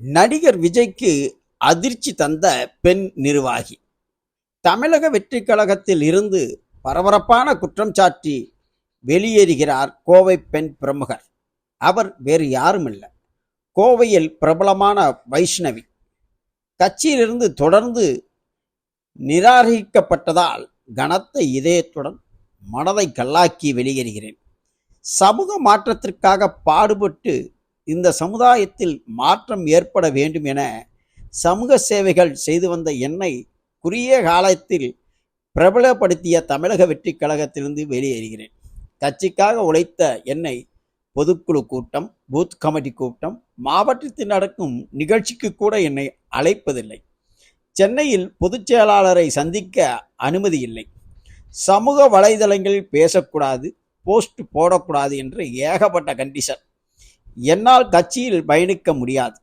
நடிகர் விஜய்க்கு அதிர்ச்சி தந்த பெண் நிர்வாகி. தமிழக வெற்றிக் கழகத்தில் இருந்து பரபரப்பான குற்றம் சாட்டி வெளியேறுகிறார் கோவை பெண் பிரமுகர். அவர் வேறு யாருமில்லை. கோவையில் பிரபலமான வைஷ்ணவி. கட்சியிலிருந்து தொடர்ந்து நிராகரிக்கப்பட்டதால் கனத்த இதயத்துடன் மனதை கல்லாக்கி வெளியேறுகிறேன். சமூக மாற்றத்திற்காக பாடுபட்டு இந்த சமுதாயத்தில் மாற்றம் ஏற்பட வேண்டும் என சமூக சேவைகள் செய்து வந்த என்னை குறுகிய காலத்தில் பிரபலப்படுத்திய தமிழக வெற்றி கழகத்திலிருந்து வெளியேறுகிறேன். கட்சிக்காக உழைத்த என்னை பொதுக்குழு கூட்டம் பூத் கமிட்டி கூட்டம் மாவட்டத்தில் நடக்கும் நிகழ்ச்சிக்கு கூட என்னை அழைப்பதில்லை. சென்னையில் பொதுச் செயலாளரை சந்திக்க அனுமதி இல்லை. சமூக வலைதளங்களில் பேசக்கூடாது போஸ்ட் போடக்கூடாது என்று ஏகப்பட்ட கண்டிஷன் என்னால் கட்சியில் பயணிக்க முடியாது.